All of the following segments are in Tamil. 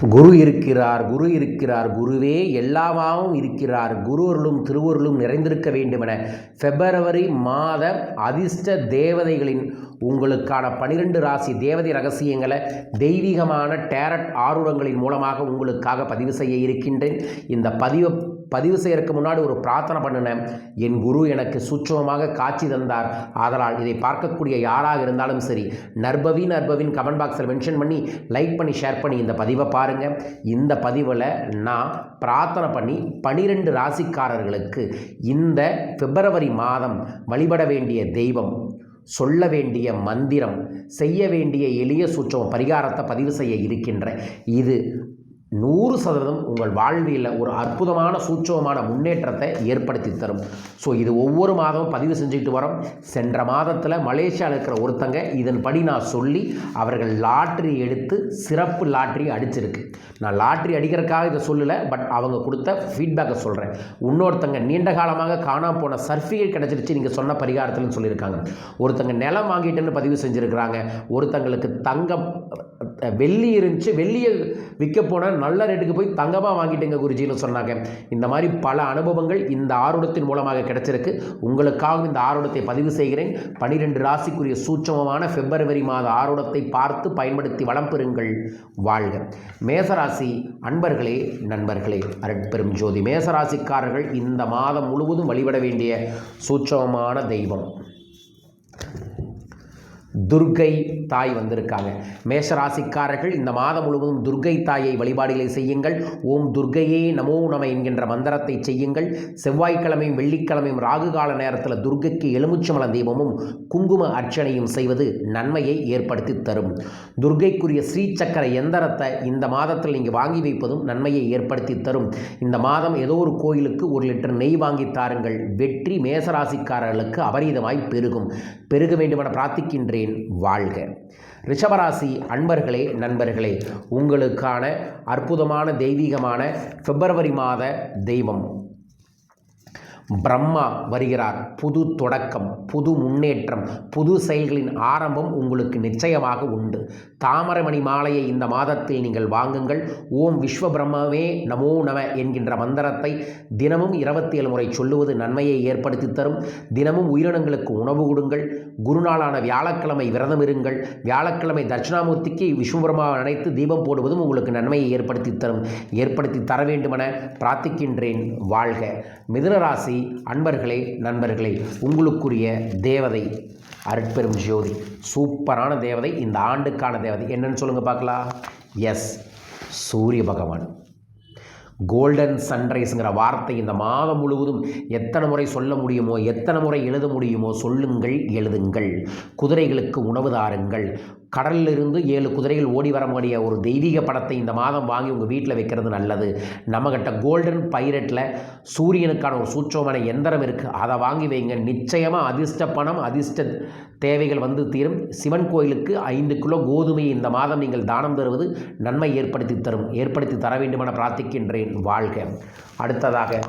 குரு இருக்கிறார் குரு இருக்கிறார் குருவே எல்லாமாவும் இருக்கிறார். குருவர்களும் திருவருளும் நிறைந்திருக்க வேண்டுமென பிப்ரவரி மாத அதிர்ஷ்ட தேவதைகளின் உங்களுக்கான பனிரெண்டு ராசி தேவதை ரகசியங்களை தெய்வீகமான டேரட் ஆர்வங்களின் மூலமாக உங்களுக்காக பதிவு செய்ய இருக்கின்றேன். இந்த பதிவை பதிவு செய்யறதுக்கு முன்னாடி ஒரு பிரார்த்தனை பண்ணினேன். என் குரு எனக்கு சூட்சமமாக காட்சி தந்தார். ஆதலால் இதை பார்க்கக்கூடிய யாராக இருந்தாலும் சரி நர்பவி நர்பவின் கமெண்ட் பாக்ஸில் மென்ஷன் பண்ணி லைக் பண்ணி ஷேர் பண்ணி இந்த பதிவை பாருங்கள் இந்த பதிவில் நான் பிரார்த்தனை பண்ணி பனிரெண்டு ராசிக்காரர்களுக்கு இந்த பிப்ரவரி மாதம் வழிபட வேண்டிய தெய்வம் சொல்ல வேண்டிய மந்திரம் செய்ய வேண்டிய எளிய சூற்றம் பரிகாரத்தை பதிவு செய்ய இருக்கின்ற இது நூறு சதவீதம் உங்கள் வாழ்வியில் ஒரு அற்புதமான சூட்சமமான முன்னேற்றத்தை ஏற்படுத்தி தரும். ஸோ இது ஒவ்வொரு மாதமும் பதிவு செஞ்சுக்கிட்டு வரோம். சென்ற மாதத்தில் மலேசியாவில் இருக்கிற ஒருத்தங்க இதன்படி நான் சொல்லி அவர்கள் லாட்ரி எடுத்து சிறப்பு லாட்ரி அடிச்சிருக்கு. நான் லாட்ரி அடிக்கிறதுக்காக இதை சொல்லலை பட் அவங்க கொடுத்த ஃபீட்பேக்கை சொல்கிறேன் இன்னொருத்தங்க நீண்ட காலமாக காணாமல் போன சர்டிஃபிகேட் கிடச்சிருச்சு நீங்கள் சொன்ன பரிகாரத்தில்னு சொல்லியிருக்காங்க. ஒருத்தங்க நிலம் வாங்கிட்டுன்னு பதிவு செஞ்சுருக்கிறாங்க. ஒருத்தங்களுக்கு தங்கம் வெள்ளி இருந்துச்சு வெள்ளியை விற்க போனால் நல்ல ரேட்டுக்கு போய் தங்கமாக வாங்கிட்டேங்க குருஜின்னு சொன்னாங்க. இந்த மாதிரி பல அனுபவங்கள் இந்த ஆருடத்தின் மூலமாக கிடைச்சிருக்கு. உங்களுக்காக இந்த ஆருடத்தை பதிவு செய்கிறேன். பனிரெண்டு ராசிக்குரிய சூட்சமமான பிப்ரவரி மாத ஆருடத்தை பார்த்து பயன்படுத்தி வளம் பெறுங்கள். வாழ்க. மேசராசி அன்பர்களே நண்பர்களே அருட்பெரும் ஜோதி. மேசராசிக்காரர்கள் இந்த மாதம் முழுவதும் வழிபட வேண்டிய சூட்சமமான தெய்வம். துர்கை தாய் வந்திருக்காங்க. மேஷராசிக்காரர்கள் இந்த மாதம் முழுவதும் துர்கை தாயை வழிபாடுகளை செய்யுங்கள். ஓம் துர்கையே நமோ நம என்கின்ற மந்திரத்தை செய்யுங்கள். செவ்வாய்க்கிழமையும் வெள்ளிக்கிழமையும் ராகு கால நேரத்தில் துர்கைக்கு எலுமிச்சமல தீபமும் குங்கும அர்ச்சனையும் செய்வது நன்மையை ஏற்படுத்தி தரும். துர்கைக்குரிய ஸ்ரீசக்கர எந்திரத்தை இந்த மாதத்தில் நீங்கள் வாங்கி வைப்பதும் நன்மையை ஏற்படுத்தி தரும். இந்த மாதம் ஏதோ ஒரு கோயிலுக்கு ஒரு லிட்டர் நெய் வாங்கி தாருங்கள். வெற்றி மேசராசிக்காரர்களுக்கு அபரீதமாய் பெருகும். பெருக வேண்டுமென பிரார்த்திக்கின்றேன். வாழ்க. ரிஷபராசி அன்பர்களே நண்பர்களே உங்களுக்கான அற்புதமான தெய்வீகமான பிப்ரவரி மாத தெய்வம். பிரம்மா வருகிறார். புது தொடக்கம் புது முன்னேற்றம் புது செயல்களின் ஆரம்பம் உங்களுக்கு நிச்சயமாக உண்டு. தாமரமணி மாலையை இந்த மாதத்தில் நீங்கள் வாங்குங்கள். ஓம் விஸ்வ பிரம்மாவே நமோ நம என்கின்ற மந்திரத்தை தினமும் இருபத்தி ஏழு முறை சொல்லுவது நன்மையை ஏற்படுத்தி தரும். தினமும் உயிரினங்களுக்கு உணவு கொடுங்கள். குருநாளான வியாழக்கிழமை விரதம் இருங்கள். வியாழக்கிழமை தட்சிணாமூர்த்திக்கு விஸ்வபிரமாவை அணைத்து தீபம் போடுவதும் உங்களுக்கு நன்மையை ஏற்படுத்தி தரும். ஏற்படுத்தி தர வேண்டுமென பிரார்த்திக்கின்றேன். வாழ்க. மிதுனராசி அன்பர்களே நண்பர்களே உங்களுக்குரிய தேவதை அருட்பெரும் ஜோதி சூப்பரான தேவதை இந்த ஆண்டுக்கான தேவதை. என்னன்னு சொல்லுங்கள் பார்க்கலாம். எஸ் சூரிய பகவான். கோல்டன் சன்ரைஸுங்கிற வார்த்தை இந்த மாதம் முழுவதும் எத்தனை முறை சொல்ல முடியுமோ எத்தனை முறை எழுத முடியுமோ சொல்லுங்கள் எழுதுங்கள். குதிரைகளுக்கு உணவு தாருங்கள். கடலிலிருந்து ஏழு குதிரைகள் ஓடி வரக்கூடிய ஒரு தெய்வீக படத்தை இந்த மாதம் வாங்கி உங்கள் வீட்டில் வைக்கிறது நல்லது. நம்மகிட்ட கோல்டன் பைரட்டில் சூரியனுக்கான ஒரு சூட்சமான எந்திரம் இருக்குது அதை வாங்கி வைங்க. நிச்சயமாக அதிர்ஷ்ட பணம் அதிர்ஷ்ட தேவைகள் வந்து தீரும். சிவன் கோயிலுக்கு ஐந்து கிலோ கோதுமை இந்த மாதம் நீங்கள் தானம் தருவது நன்மை ஏற்படுத்தி தரும். ஏற்படுத்தி தர வேண்டுமென பிரார்த்திக்கின்றேன். வாழ்க. அடுத்ததாக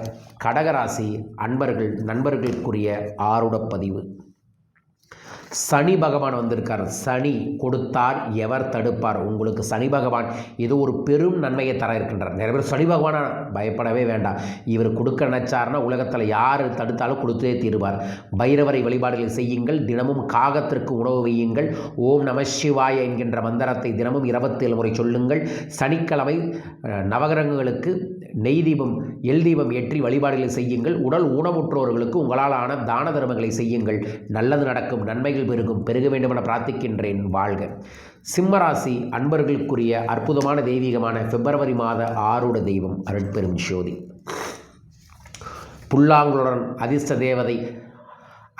கடகராசி அன்பர்கள் நண்பர்களுக்குரிய ஆருடப்பதிவு. பதிவு சனி பகவான் வந்திருக்கார். சனி கொடுத்தார் எவர் தடுப்பார்? உங்களுக்கு சனி பகவான் ஏதோ ஒரு பெரும் நன்மையை தர இருக்கின்றார். நிறைய பேர் சனி பகவானை பயப்படவே வேண்டாம். இவர் கொடுக்க நினைச்சார்னா உலகத்தில் யார் தடுத்தாலும் கொடுத்தே தீருவார். பைரவரை வழிபாடுகளை செய்யுங்கள். தினமும் காகத்திற்கு உணவு வையுங்கள். ஓம் நம சிவாய என்கின்ற மந்திரத்தை தினமும் இருபத்தேழு முறை சொல்லுங்கள். சனிக்கிழமை நவகிரகங்களுக்கு நெய் தீபம் எல் தீபம் ஏற்றி வழிபாடுகளை செய்யுங்கள். உடல் ஊனமுற்றோர்களுக்கு உங்களாலான தான தர்மங்களை செய்யுங்கள். நல்லது நடக்கும் நன்மைகள் பெருகும். பெருக வேண்டுமென பிரார்த்திக்கின்றேன். வாழ்க. சிம்மராசி அன்பர்களுக்குரிய அற்புதமான தெய்வீகமான பிப்ரவரி மாத ஆறுட தெய்வம் அருட்பெரும் ஜோதி. புல்லாங்குளுடன் அதிர்ஷ்ட தேவதை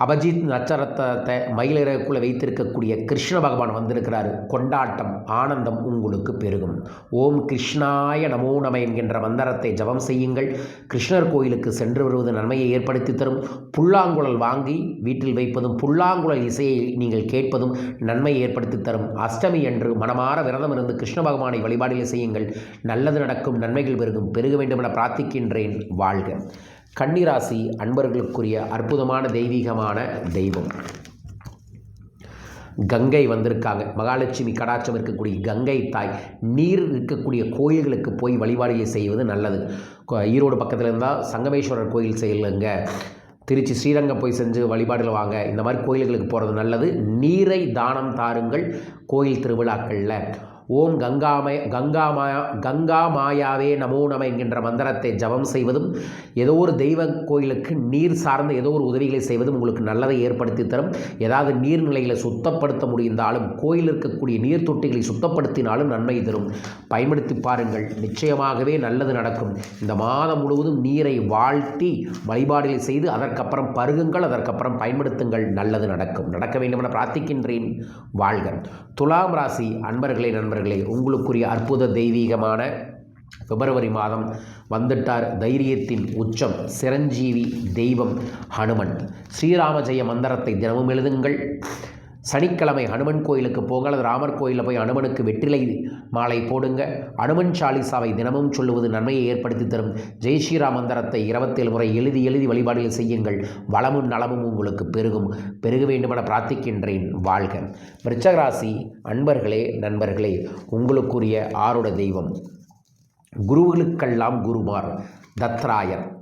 அபஜித் நட்சத்திரத்தை மயிலிறகுக்குள்ளே வைத்திருக்கக்கூடிய கிருஷ்ண பகவான் வந்திருக்கிறாரு. கொண்டாட்டம் ஆனந்தம் உங்களுக்கு பெருகும். ஓம் கிருஷ்ணாய நமோ நம என்கின்ற மந்திரத்தை ஜபம் செய்யுங்கள். கிருஷ்ணர் கோயிலுக்கு சென்று வருவது நன்மையை ஏற்படுத்தி தரும். புல்லாங்குழல் வாங்கி வீட்டில் வைப்பதும் புல்லாங்குழல் இசையை நீங்கள் கேட்பதும் நன்மையை ஏற்படுத்தி தரும். அஷ்டமி அன்று மனமாற விரதம் இருந்து கிருஷ்ண பகவானை வழிபாடுகளை செய்யுங்கள். நல்லது நடக்கும் நன்மைகள் பெருகும். பெருக வேண்டுமென பிரார்த்திக்கின்றேன். வாழ்க. கன்னிராசி அன்பர்களுக்குரிய அற்புதமான தெய்வீகமான தெய்வம். கங்கை வந்திருக்காங்க. மகாலட்சுமி கடாட்சம் இருக்கக்கூடிய கங்கை தாய். நீர் இருக்கக்கூடிய கோயில்களுக்கு போய் வழிபாடுகளை செய்வது நல்லது. ஈரோடு பக்கத்தில் இருந்தால் சங்கமேஸ்வரர் கோயில் செய்யலுங்க. திருச்சி ஸ்ரீரங்கம் போய் செஞ்சு வழிபாடுகள் வாங்க. இந்த மாதிரி கோயில்களுக்கு போகிறது நல்லது. நீரை தானம் தாருங்கள் கோயில் திருவிழாக்களில். ஓம் கங்காமய கங்காமாயா கங்கா மாயாவே நமோ நம என்கின்ற மந்திரத்தை ஜபம் செய்வதும் ஏதோ ஒரு தெய்வ கோயிலுக்கு நீர் சார்ந்த ஏதோ ஒரு உதவிகளை செய்வதும் உங்களுக்கு நல்லதை ஏற்படுத்தி தரும். ஏதாவது நீர்நிலைகளை சுத்தப்படுத்த முடிந்தாலும் கோயில் இருக்கக்கூடிய நீர் தொட்டிகளை சுத்தப்படுத்தினாலும் நன்மை தரும். பயன்படுத்தி பாருங்கள் நிச்சயமாகவே நல்லது நடக்கும். இந்த மாதம் முழுவதும் நீரை வாழ்த்தி வழிபாடுகளை செய்து அதற்கப்புறம் பருகுங்கள் அதற்கப்புறம் பயன்படுத்துங்கள் நல்லது நடக்கும். நடக்க வேண்டுமென பிரார்த்திக்கின்றேன். வாழ்க. துலாம் ராசி அன்பர்களே நண்பர்கள். உங்களுக்குரிய அற்புத தெய்வீகமான பிப்ரவரி மாதம் வந்துட்டார் தைரியத்தின் உச்சம். சிரஞ்சீவி தெய்வம் ஹனுமன். ஸ்ரீராம ஜெய மந்திரத்தை தினமும் எழுதுங்கள். சனிக்கிழமை ஹனுமன் கோயிலுக்கு போங்க அல்லது ராமர் கோயிலில் போய் ஹனுமனுக்கு வெற்றிலை மாலை போடுங்க. ஹனுமன் சாலிசாவை தினமும் சொல்லுவது நன்மையை ஏற்படுத்தி தரும். ஜெய் ஸ்ரீராம் மந்திரத்தை இருபத்தேழு முறை எழுதி எழுதி வழிபாடுகள் செய்யுங்கள். வளமும் நலமும் உங்களுக்கு பெருகும். பெருக வேண்டுமென பிரார்த்திக்கின்றேன். வாழ்க. விருச்சகராசி அன்பர்களே நண்பர்களே உங்களுக்குரிய ஆரோட தெய்வம். குருவுகளுக்கெல்லாம் குருமார் தத்ராயர்.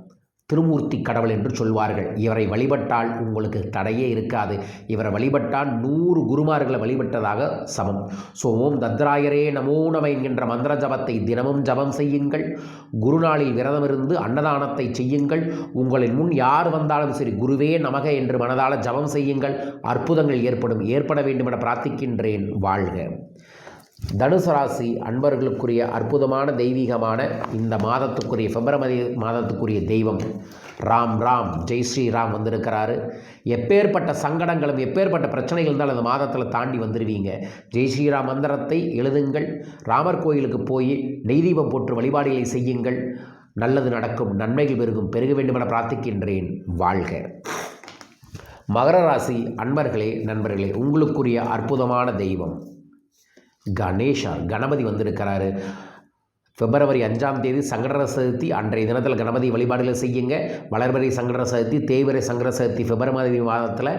திருமூர்த்தி கடவுள் என்று சொல்வார்கள். இவரை வழிபட்டால் உங்களுக்கு தடையே இருக்காது. இவரை வழிபட்டால் நூறு குருமார்களை வழிபட்டதாக சமம். ஸோ ஓம் தத்ராயரே நமோ நம என்கின்ற மந்திர ஜபத்தை தினமும் ஜபம் செய்யுங்கள். குருநாளில் விரதமிருந்து அன்னதானத்தை செய்யுங்கள். உங்களின் முன் யார் வந்தாலும் சரி குருவே நமக என்று மனதால ஜபம் செய்யுங்கள். அற்புதங்கள் ஏற்படும். ஏற்பட வேண்டுமென பிரார்த்திக்கின்றேன். வாழ்க. தனுசு ராசி அன்பர்களுக்குரிய அற்புதமான தெய்வீகமான இந்த மாதத்துக்குரிய பிப்ரவரி மாதத்துக்குரிய தெய்வம். ராம் ராம் ஜெய் ஸ்ரீராம் வந்திருக்கிறாரு. எப்பேற்பட்ட சங்கடங்களும் எப்பேற்பட்ட பிரச்சனைகள் இருந்தாலும் அந்த மாதத்தில் தாண்டி வந்துடுவீங்க ஜெய் ஸ்ரீராம் மந்திரத்தை எழுதுங்கள். ராமர் கோயிலுக்கு போய் நெய் தீபம் போட்டு வழிபாடுகளை செய்யுங்கள். நல்லது நடக்கும் நன்மைகள் பெருகும் பெருக வேண்டுமென பிரார்த்திக்கின்றேன். வாழ்க. மகர ராசி அன்பர்களே நண்பர்களே உங்களுக்குரிய அற்புதமான தெய்வம். கணேஷா கணபதி வந்திருக்கிறாரு. பிப்ரவரி அஞ்சாம் தேதி சங்கடர சதுர்த்தி அன்றைய தினத்தில் கணபதி வழிபாடுகளை செய்யுங்க. வளர்வரை சங்கடர சதுர்த்தி தேய்வரை சங்கட சதுர்த்தி பிப்ரவரி மாதத்தில்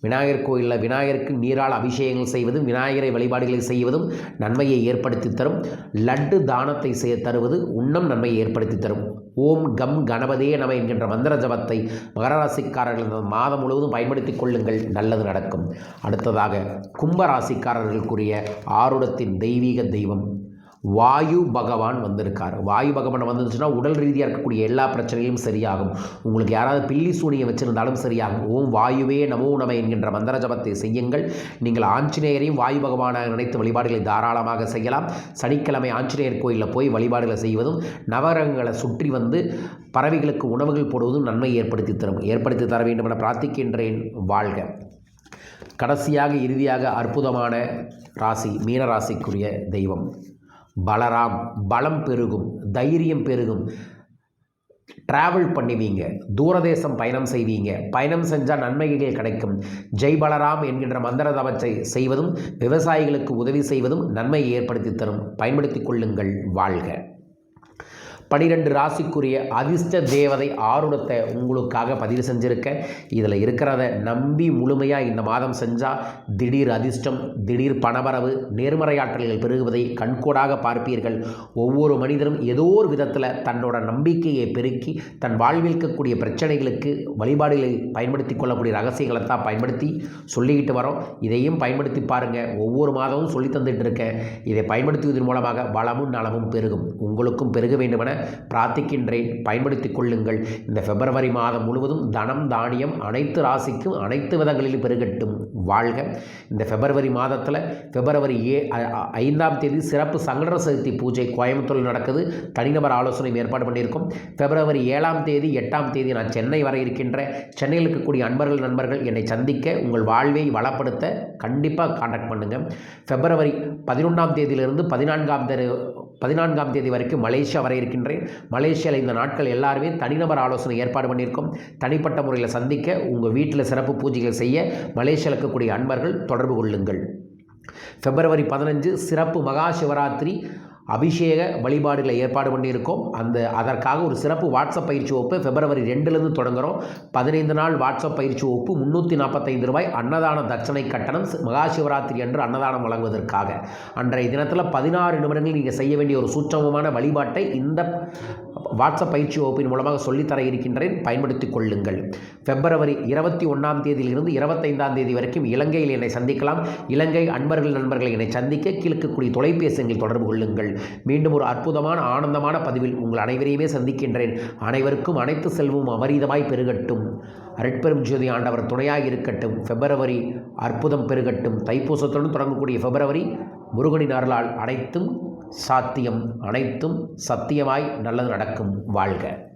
விநாயகர் கோயிலில் விநாயகருக்கு நீரால் அபிஷேகங்கள் செய்வதும் விநாயகரை வழிபாடுகளை செய்வதும் நன்மையை ஏற்படுத்தி தரும். லட்டு தானத்தை செய்ய தருவது உண்ணம் நன்மையை ஏற்படுத்தி தரும். ஓம் கம் கணபதே நம என்கின்ற மந்திர ஜபத்தை மகராசிக்காரர்கள் இந்த மாதம் முழுவதும் பயன்படுத்திக் கொள்ளுங்கள். நல்லது நடக்கும். அடுத்ததாக கும்பராசிக்காரர்களுக்குரிய ஆருடத்தின் தெய்வீக தெய்வம். வாயு பகவான் வந்திருக்கார். வாயு பகவான் வந்துருச்சுன்னா உடல் ரீதியாக இருக்கக்கூடிய எல்லா பிரச்சனையும் சரியாகும். உங்களுக்கு யாராவது பில்லி சூனியை வச்சிருந்தாலும் சரியாகும். ஓம் வாயுவே நமோ நம என்கின்ற மந்திர ஜபத்தை செய்யுங்கள். நீங்கள் ஆஞ்சநேயரையும் வாயு பகவானாக நினைத்து வழிபாடுகளை தாராளமாக செய்யலாம். சனிக்கிழமை ஆஞ்சநேயர் கோயிலில் போய் வழிபாடுகளை செய்வதும் நவரங்களை சுற்றி வந்து பறவைகளுக்கு உணவுகள் போடுவதும் நன்மை ஏற்படுத்தி தரும். ஏற்படுத்தி தர வேண்டும் என பிரார்த்திக்கின்றேன். வாழ்க. கடைசியாக இறுதியாக அற்புதமான ராசி மீன ராசிக்குரிய தெய்வம். பலராம் பலம் பெருகும் தைரியம் பெருகும். ட்ராவல் பண்ணுவீங்க தூரதேசம் பயணம் செய்வீங்க பயணம் செஞ்சால் நன்மைகள் கிடைக்கும். ஜெய் பலராம் என்கின்ற மந்திர தவச்சை செய்வதும் விவசாயிகளுக்கு உதவி செய்வதும் நன்மையை ஏற்படுத்தி தரும். பயன்படுத்தி கொள்ளுங்கள் வாழ்க. பனிரெண்டு ராசிக்குரிய அதிர்ஷ்ட தேவதை ஆருடத்தை உங்களுக்காக பதிவு செஞ்சுருக்கேன். இதில் இருக்கிறத நம்பி முழுமையாக இந்த மாதம் செஞ்சால் திடீர் அதிர்ஷ்டம் திடீர் பணவரவு நேர்மறையாற்றல்கள் பெருகுவதை கண்கூடாக பார்ப்பீர்கள். ஒவ்வொரு மனிதரும் ஏதோ ஒரு விதத்தில் தன்னோட நம்பிக்கையை பெருக்கி தன் வாழ்வில் இருக்கக்கூடிய பிரச்சனைகளுக்கு வழிபாடுகளை பயன்படுத்தி கொள்ளக்கூடிய ரகசியங்களை தான் பயன்படுத்தி சொல்லிக்கிட்டு வரோம். இதையும் பயன்படுத்தி பாருங்கள் ஒவ்வொரு மாதமும் சொல்லி தந்துட்டு இருக்கேன். இதை பயன்படுத்துவதன் மூலமாக வளமும் நலமும் பெருகும். உங்களுக்கும் பெருக வேண்டுமென பிரார்த்திக்கின்றேன். பயன்படுத்திக் கொள்ளுங்கள். இந்த பிப்ரவரி மாதம் முழுவதும் தனம் தானியம் அனைத்து ராசிக்கும் அனைத்து விதங்களிலும் பெருகட்டும். வாழ்க. இந்த பிப்ரவரி மாதத்தில் பிப்ரவரி ஏ ஐந்தாம் தேதி சிறப்பு சங்கடர சதுர்த்தி பூஜை கோயம்புத்தூரில் நடக்குது. தனிநபர் ஆலோசனை ஏற்பாடு பண்ணியிருக்கோம். பிப்ரவரி ஏழாம் தேதி எட்டாம் தேதி நான் சென்னை வர இருக்கின்ற சென்னையில் இருக்கக்கூடிய அன்பர்கள் நண்பர்கள் என்னை சந்திக்க உங்கள் வாழ்வை வளப்படுத்த கண்டிப்பாக காண்டாக்ட் பண்ணுங்கள் பிப்ரவரி பதினொன்றாம் தேதியிலிருந்து பதினான்காம் தேதி பதினான்காம் தேதி வரைக்கும் மலேசியா வர இருக்கின்றேன். மலேசியாவில் இந்த நாட்கள் எல்லாருமே தனிநபர் ஆலோசனை ஏற்பாடு பண்ணியிருக்கோம். தனிப்பட்ட முறையில் சந்திக்க உங்கள் வீட்டில் சிறப்பு பூஜைகள் செய்ய மலேசியாவில் இருக்கக்கூடிய அன்பர்கள் தொடர்பு கொள்ளுங்கள். பிப்ரவரி பதினஞ்சு சிறப்பு மகா சிவராத்திரி. அபிஷேக வழிபாடுகளை ஏற்பாடு பண்ணியிருக்கோம். அந்த அதற்காக ஒரு சிறப்பு வாட்ஸ்அப் பயிற்சி வகுப்பு பிப்ரவரி ரெண்டுலேருந்து தொடங்குகிறோம் பதினைந்து நாள் வாட்ஸ்அப் பயிற்சி வகுப்பு முந்நூற்றி நாற்பத்தைந்து ரூபாய் அன்னதான தட்சணை கட்டணம் மகா சிவராத்திரி அன்று அன்னதானம் வழங்குவதற்காக. அன்றைய தினத்தில் பதினாறு நிமிடங்கள் நீங்கள் செய்ய வேண்டிய ஒரு சூட்சமமான வழிபாட்டை இந்த வாட்ஸ்அப் பயிற்சி வகுப்பின் மூலமாக சொல்லித்தர இருக்கின்றேன். பயன்படுத்திக் கொள்ளுங்கள். பிப்ரவரி இருபத்தி ஒன்றாம் தேதியிலிருந்து இருபத்தைந்தாம் தேதி வரைக்கும் இலங்கையில் என்னை சந்திக்கலாம். இலங்கை அன்பர்கள் நண்பர்களை என்னை சந்திக்க கீழ்க்கக்கூடிய தொலைபேசி எண்ணில் தொடர்பு கொள்ளுங்கள். மீண்டும் ஒரு அற்புதமான ஆனந்தமான பதிவில் உங்கள் அனைவரையுமே சந்திக்கின்றேன். அனைவருக்கும் அனைத்து செல்வம் அபரீதமாய் பெருகட்டும். அருட்பெரும் ஜோதி ஆண்டவர் துணையாக இருக்கட்டும். பிப்ரவரி அற்புதம் பெருகட்டும். தைப்பூசத்துடன் தொடங்கக்கூடிய பிப்ரவரி முருகனின் அருளால் அனைத்தும் சாத்தியம் அனைத்தும் சத்தியமாய் நல்லது நடக்கும். வாழ்க.